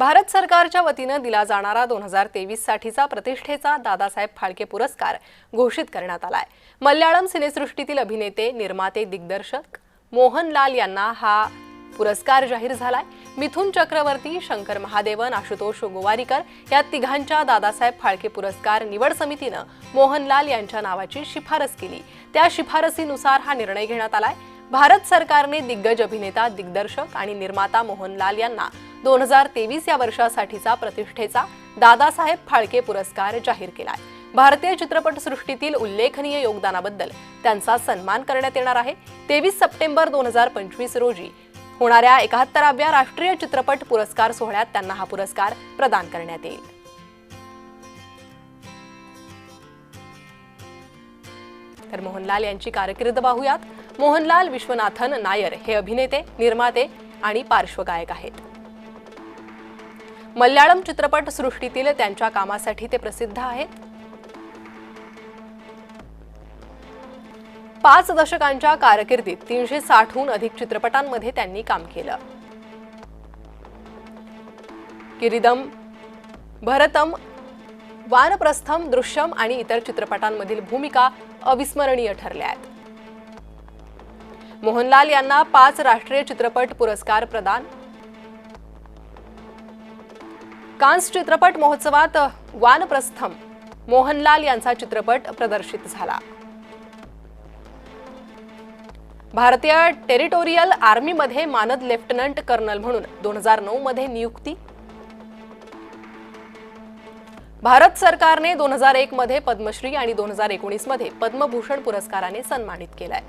भारत सरकारच्या वतीनं दिला जाणारा दोन हजार तेवीस साठीचा प्रतिष्ठेचा दादासाहेब फाळके पुरस्कार घोषित करण्यात आलाय. मल्याळम सिनेसृष्टीतील अभिनेते निर्माते दिग्दर्शक मोहनलाल यांना हा पुरस्कार जाहीर झालाय. मिथुन चक्रवर्ती शंकर महादेवन आशुतोष गोवारीकर या तिघांच्या दादासाहेब फाळके पुरस्कार निवड समितीनं मोहनलाल यांच्या नावाची शिफारस केली. त्या शिफारसीनुसार हा निर्णय घेण्यात आलाय. भारत सरकारने दिग्गज अभिनेता दिग्दर्शक आणि निर्माता मोहनलाल यांना दोन हजार तेवीस या वर्षासाठीचा प्रतिष्ठेचा दादासाहेब फाळके पुरस्कार जाहीर केला आहे भारतीय चित्रपटसृष्टीतील उल्लेखनीय योगदानाबद्दल त्यांचा सन्मान करण्यात येणार आहे. तेवीस सप्टेंबर दोन हजार पंचवीस रोजी होणाऱ्या एकाहत्तराव्या राष्ट्रीय चित्रपट पुरस्कार सोहळ्यात त्यांना हा पुरस्कार प्रदान करण्यात येईल. तर मोहनलाल यांची कारकीर्द पाहूयात. मोहनलाल विश्वनाथन नायर हे अभिनेते निर्माते आणि पार्श्वगायक आहेत. मल्याळम चित्रपट सृष्टीतील त्यांच्या कामासाठी ते प्रसिद्ध आहेत. पाच दशकांच्या कारकिर्दीत तीनशे साठहून अधिक चित्रपटांमध्ये त्यांनी काम केलं. किरीदम भरतम वानप्रस्थम दृश्यम आणि इतर चित्रपटांमधील भूमिका अविस्मरणीय ठरल्या आहेत. मोहनलाल यांना पाच राष्ट्रीय चित्रपट पुरस्कार प्रदान. कान्स चित्रपट महोत्सवात वानप्रस्थम मोहनलाल यांचा चित्रपट प्रदर्शित झाला. भारतीय टेरिटोरियल आर्मीमध्ये मानद लेफ्टनंट कर्नल म्हणून दोन हजार नऊ मध्ये नियुक्ती. भारत सरकारने दोन हजार एक मध्ये पद्मश्री आणि दोन हजार एकोणीसमध्ये पद्मभूषण पुरस्काराने सन्मानित केलाय.